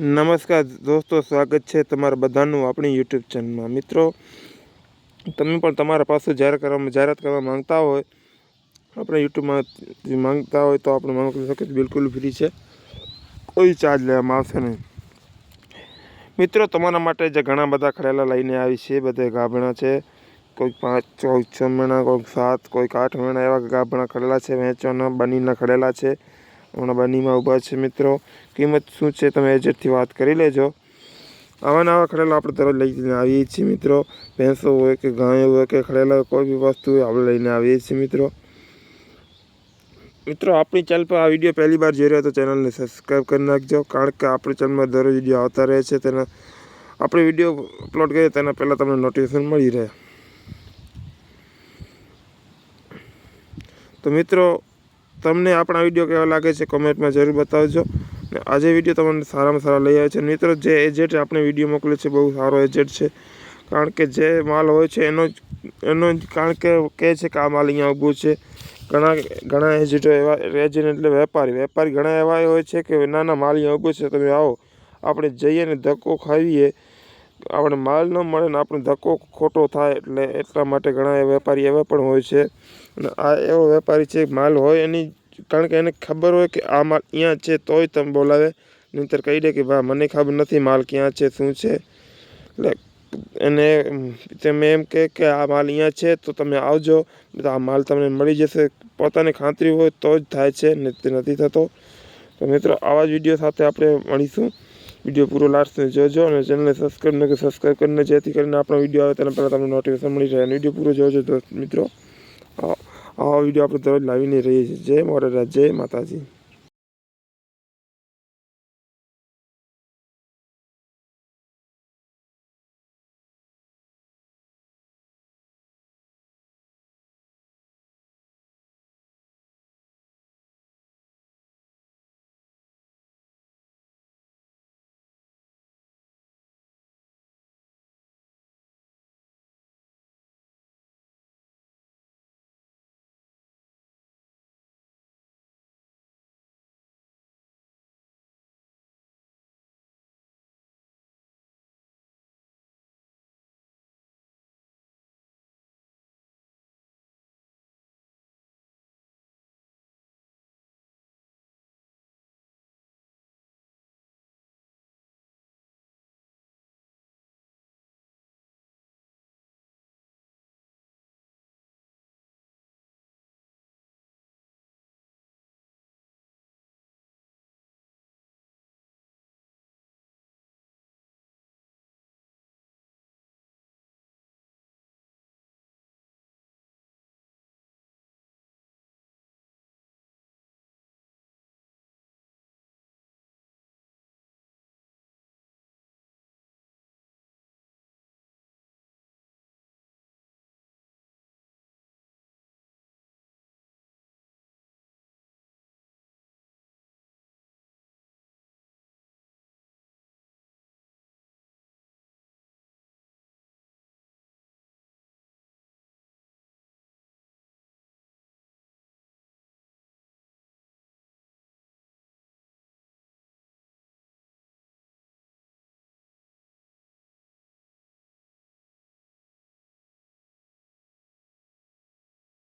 નમસ્કાર દોસ્તો, સ્વાગત છે તમારા બધાનું આપણી યુટ્યુબ ચેનલમાં મિત્રો, તમે પણ તમારા પાસે જાહેર કરવા જાહેરાત કરવા માંગતા હોય, આપણે યુટ્યુબમાં માંગતા હોય તો આપણે માંગી શકીએ બિલકુલ ફ્રી છે. કોઈ ચાર્જ લેવામાં આવશે નહીં. મિત્રો, તમારા માટે જે ઘણા બધા ખડેલા લઈને આવી છે બધા ગાભણા છે. કોઈક પાંચ, કોઈક છ મહિના, કોઈક સાત, કોઈક આઠ મહિના એવા ગાભણા ખડેલા છે, વેચવાના, બનીના ખડેલા છે. હમણાં બનીમાં ઊભા છે મિત્રો. કિંમત શું છે તમે એજેટથી વાત કરી લેજો. આવા નવા ખડેલા આપણે તરત લઈને આવીએ છીએ મિત્રો. ભેંસો હોય કે ગાય હોય કે ખડેલા કોઈ બી વસ્તુ હોય, આપણે લઈને આવીએ છીએ મિત્રો. મિત્રો, આપણી ચેનલ પર આ વીડિયો પહેલી વાર જોઈ રહ્યો તો ચેનલને સબસ્ક્રાઈબ કરી નાખજો. કારણ કે આપણી ચેનલમાં દરરોજ વીડિયો આવતા રહે છે. તેના આપણે વીડિયો અપલોડ કરીએ તેના પહેલાં તમને નોટિફિકેશન મળી રહે. તો મિત્રો તમને આપણા વીડિયો કેવા લાગે છે કોમેન્ટમાં જરૂર બતાવજો. ને આજે વીડિયો તમને સારામાં સારા લઈ આવે છે. મિત્રો, જે એજેટ આપણે વીડિયો મોકલે છે, બહુ સારો એજેટ છે. કારણ કે જે માલ હોય છે, એનો જ એનો જ કારણ કે કહે છે કે આ માલ અહીંયા ઊભું છે. ઘણા ઘણા એજન્ટો એવા એજન્ટ એટલે વેપારી. વેપારી ઘણા એવા હોય છે કે ના ના માલ અહીંયા ઊભો છે, તમે આવો. આપણે જઈએ ને ધક્કો ખાવીએ આપણે માલ ન મળે ને આપણે ધક્કો ખોટો થાય એટલે એટલા માટે ઘણા વેપારી એવા પણ હોય છે. અને આ એવો વેપારી છે, માલ હોય એની કારણ કે એને ખબર હોય કે આ માલ અહીંયા છે તોય તમે બોલાવે. નહીંતર કહી દે કે ભાઈ મને ખબર નથી માલ ક્યાં છે, શું છે. એટલે એને તમે એમ કહે કે આ માલ અહીંયા છે, તો તમે આવજો. આ માલ તમને મળી જશે. પોતાની ખાતરી હોય તો જ થાય છે, ને તે નથી થતો. તો મિત્રો, આવા જ વીડિયો સાથે આપણે મળીશું. વીડિયો પૂરો લાસ્ટ જોજો અને ચેનલને સબસ્ક્રાઈબ ન કે સબસ્ક્રાઈબ કરીને જેથી કરીને આપણો વીડિયો આવે તેના પહેલાં તમને નોટિફિકેશન મળી જાય અને વીડિયો પૂરો જોજો દોસ્ત મિત્રો. આવા વીડિયો આપણે દરરોજ લાવીને રહીએ છીએ. જય મોરારા જય માતાજી.